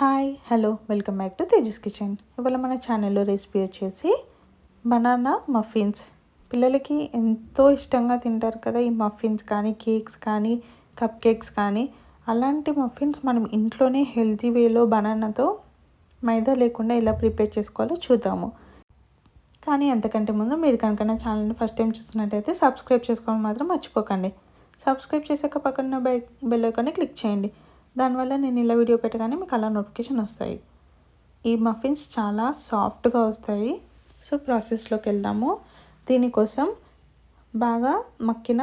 Hi hello welcome back to Tejas kitchen. ఇవాళ మన ఛానల్లో రెసిపీ వచ్చేసి బనానా మఫిన్స్. పిల్లలకి ఎంతో ఇష్టంగా తింటారు కదా ఈ మఫిన్స్ కానీ కేక్స్ కానీ కప్ కేక్స్ కానీ. అలాంటి మఫిన్స్ మనం ఇంట్లోనే హెల్తీ వేలో బనానాతో మైదా లేకుండా ఎలా ప్రిపేర్ చేసుకోవాలో చూద్దాము. కానీ అంతకంటే ముందు మీరు కనుక నా ఛానల్ని ఫస్ట్ టైం చూసినట్టయితే సబ్స్క్రైబ్ చేసుకోవడం మాత్రం మర్చిపోకండి. సబ్స్క్రైబ్ చేసాక పక్కన బెల్ ఐకాన్ని క్లిక్ చేయండి. దానివల్ల నేను ఇలా వీడియో పెట్టగానే మీకు అలా నోటిఫికేషన్ వస్తాయి. ఈ మఫిన్స్ చాలా సాఫ్ట్గా వస్తాయి. సో ప్రాసెస్లోకి వెళ్దాము. దీనికోసం బాగా మక్కిన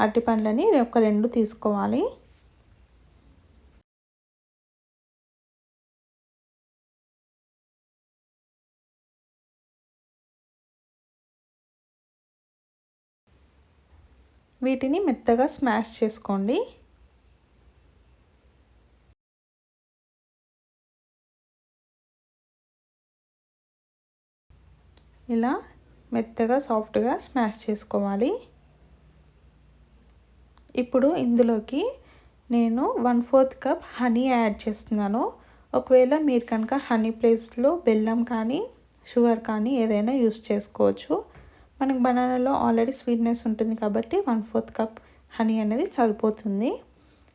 అరటి పండ్లని ఒక రెండు తీసుకోవాలి. వీటిని మెత్తగా స్మాష్ చేసుకోండి. ఇలా మెత్తగా సాఫ్ట్గా స్మాష్ చేసుకోవాలి. ఇప్పుడు ఇందులోకి నేను one fourth cup honey add చేస్తున్నాను. ఒకవేళ మీరు కనుక హనీ ప్లేస్లో బెల్లం కానీ షుగర్ కానీ ఏదైనా యూస్ చేసుకోవచ్చు. మనకు బనానాలో ఆల్రెడీ స్వీట్నెస్ ఉంటుంది కాబట్టి వన్ ఫోర్త్ కప్ హనీ అనేది సరిపోతుంది.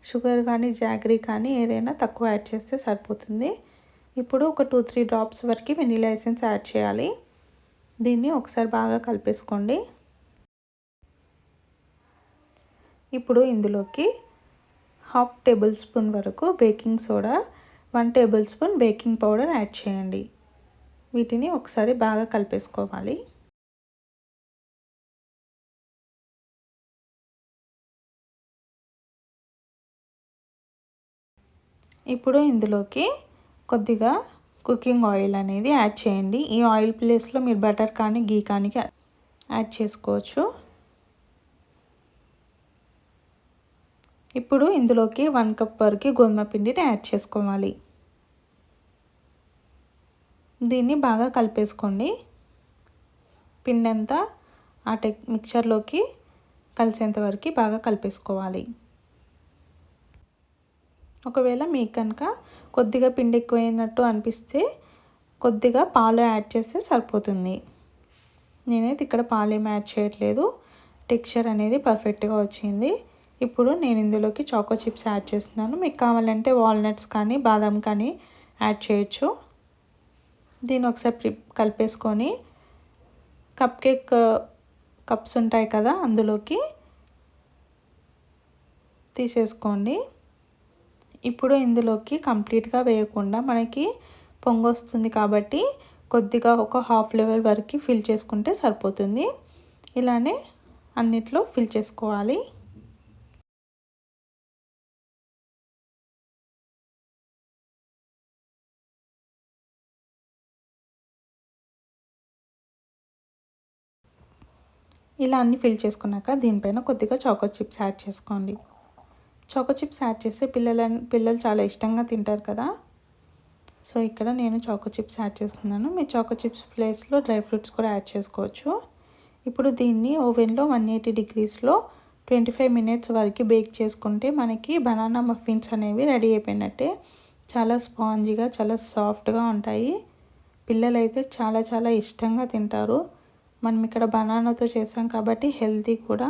షుగర్ కానీ జాగరీ కానీ ఏదైనా తక్కువ యాడ్ చేస్తే సరిపోతుంది. ఇప్పుడు ఒక టూ త్రీ డ్రాప్స్ వరకు వెనీలా ఎసెన్స్ యాడ్ చేయాలి. దీన్ని ఒకసారి బాగా కలిపేసుకోండి. ఇప్పుడు ఇందులోకి హాఫ్ టేబుల్ స్పూన్ వరకు baking soda one tablespoon baking powder add చేయండి. వీటిని ఒకసారి బాగా కలిపేసుకోవాలి. ఇప్పుడు ఇందులోకి కొద్దిగా కుకింగ్ ఆయిల్ అనేది యాడ్ చేయండి. ఈ ఆయిల్ ప్లేస్లో మీరు బటర్ కానీ గీ కానీ యాడ్ చేసుకోవచ్చు. ఇప్పుడు ఇందులోకి వన్ కప్ వరకు గోధుమ పిండిని యాడ్ చేసుకోవాలి. దీన్ని బాగా కలిపేసుకోండి. పిండి అంతా ఆ టెక్ మిక్చర్లోకి కలిసేంత వరకు బాగా కలిపేసుకోవాలి. ఒకవేళ మీకు కనుక కొద్దిగా పిండి ఎక్కువైనట్టు అనిపిస్తే కొద్దిగా పాలు యాడ్ చేస్తే సరిపోతుంది. నేనైతే ఇక్కడ పాలు ఏమి యాడ్ చేయట్లేదు. టెక్స్చర్ అనేది పర్ఫెక్ట్గా వచ్చింది. ఇప్పుడు నేను ఇందులోకి చాకో చిప్స్ యాడ్ చేస్తున్నాను. మీకు కావాలంటే వాల్నట్స్ కానీ బాదం కానీ యాడ్ చేయొచ్చు. దీన్ని ఒకసారి కలిపేసుకొని కప్ కేక్ కప్స్ ఉంటాయి కదా అందులోకి తీసేసుకోండి. ఇప్పుడు ఇందులోకి కంప్లీట్గా వేయకుండా మనకి పొంగొస్తుంది కాబట్టి కొద్దిగా ఒక హాఫ్ లెవెల్ వరకు ఫిల్ చేసుకుంటే సరిపోతుంది. ఇలానే అన్నిట్లో ఫిల్ చేసుకోవాలి. ఇలా అన్ని ఫిల్ చేసుకున్నాక దీనిపైన కొద్దిగా చాకో చిప్స్ యాడ్ చేసుకోండి. చాకో చిప్స్ యాడ్ చేస్తే పిల్లల పిల్లలు చాలా ఇష్టంగా తింటారు కదా. సో ఇక్కడ నేను చాకో చిప్స్ యాడ్ చేస్తున్నాను. మీ చాకో చిప్స్ ప్లేస్లో డ్రై ఫ్రూట్స్ కూడా యాడ్ చేసుకోవచ్చు. ఇప్పుడు దీన్ని ఓవెన్లో వన్ ఎయిటీ డిగ్రీస్లో ట్వంటీ ఫైవ్ మినిట్స్ వరకు బేక్ చేసుకుంటే మనకి బనానా మఫిన్స్ అనేవి రెడీ అయిపోయినట్టే. చాలా స్పాంజీగా చాలా సాఫ్ట్గా ఉంటాయి. పిల్లలైతే చాలా చాలా ఇష్టంగా తింటారు. మనం ఇక్కడ బనానాతో చేసాం కాబట్టి హెల్తీ కూడా.